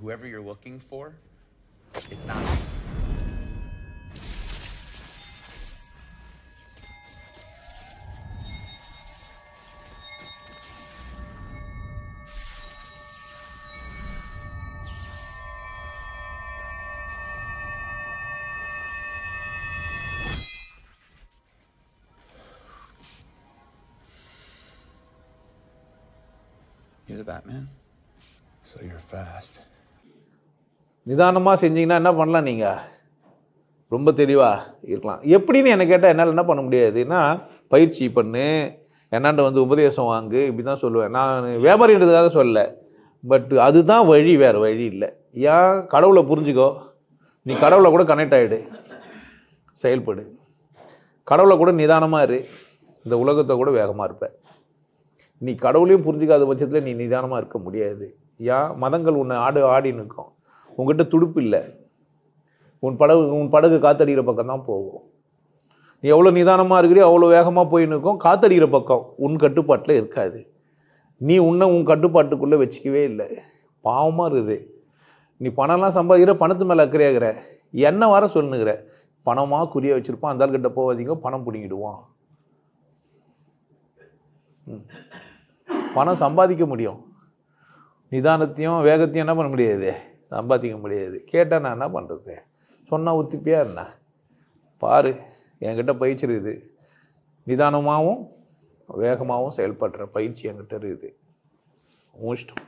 whoever you're looking for, it's not. You're the Batman? So you're fast. நிதானமாக செஞ்சீங்கன்னா என்ன பண்ணலாம் நீங்கள் ரொம்ப தெளிவாக இருக்கலாம். எப்படின்னு என்னை கேட்டால் என்னால் என்ன பண்ண முடியாதுன்னா பயிற்சி பண்ணு என்னாண்ட வந்து உபதேசம் வாங்கு இப்படி தான் சொல்லுவேன். நான் வியாபாரின்றதுக்காக சொல்லல. பட் அதுதான் வழி வேறு வழி இல்லை. ஏன்? கடவுளை புரிஞ்சுக்கோ. நீ கடவுளை கூட கனெக்ட் ஆகிடு செயல்படு. கடவுளை கூட நிதானமாக இரு. இந்த உலகத்தை கூட வேகமாக இருப்ப. நீ கடவுளையும் புரிஞ்சுக்காத பட்சத்தில் நீ நிதானமாக இருக்க முடியாது. ஏன்? மதங்கள் உன்னை ஆடு ஆடி நிற்கும் உங்ககிட்ட துடுப்பு இல்லை. உன் படகு உன் படகு காத்தடிக்கிற பக்கம் தான் போகும். நீ எவ்வளோ நிதானமாக இருக்கிறியோ அவ்வளோ வேகமாக போய் நிற்கும். காத்தடிக்கிற பக்கம் உன் கட்டுப்பாட்டில் இருக்காது. நீ உன்னை உன் கட்டுப்பாட்டுக்குள்ளே வச்சுக்கவே இல்லை. பாவமாக இருக்குது. நீ பணம்லாம் சம்பாதிக்கிற பணத்து மேலே அக்கறையாகிற என்ன வர சொல்லுங்கிற பணமாக குறிய வச்சுருப்பான். அந்த ஆள்கிட்ட போகாதீங்க பணம் பிடிங்கிடுவான். ம். பணம் சம்பாதிக்க முடியும். நிதானத்தையும் வேகத்தையும் என்ன பண்ண முடியாது? சம்பாதிக்க முடியாது. கேட்டால் நான் என்ன பண்ணுறது சொன்னால் ஒத்துப்பியா என்ன? பாரு என்கிட்ட பயிற்சி இருக்குது. நிதானமாகவும் வேகமாகவும் செயல்படுற பயிற்சி என்கிட்ட இருக்குது. உன் இஷ்டம்.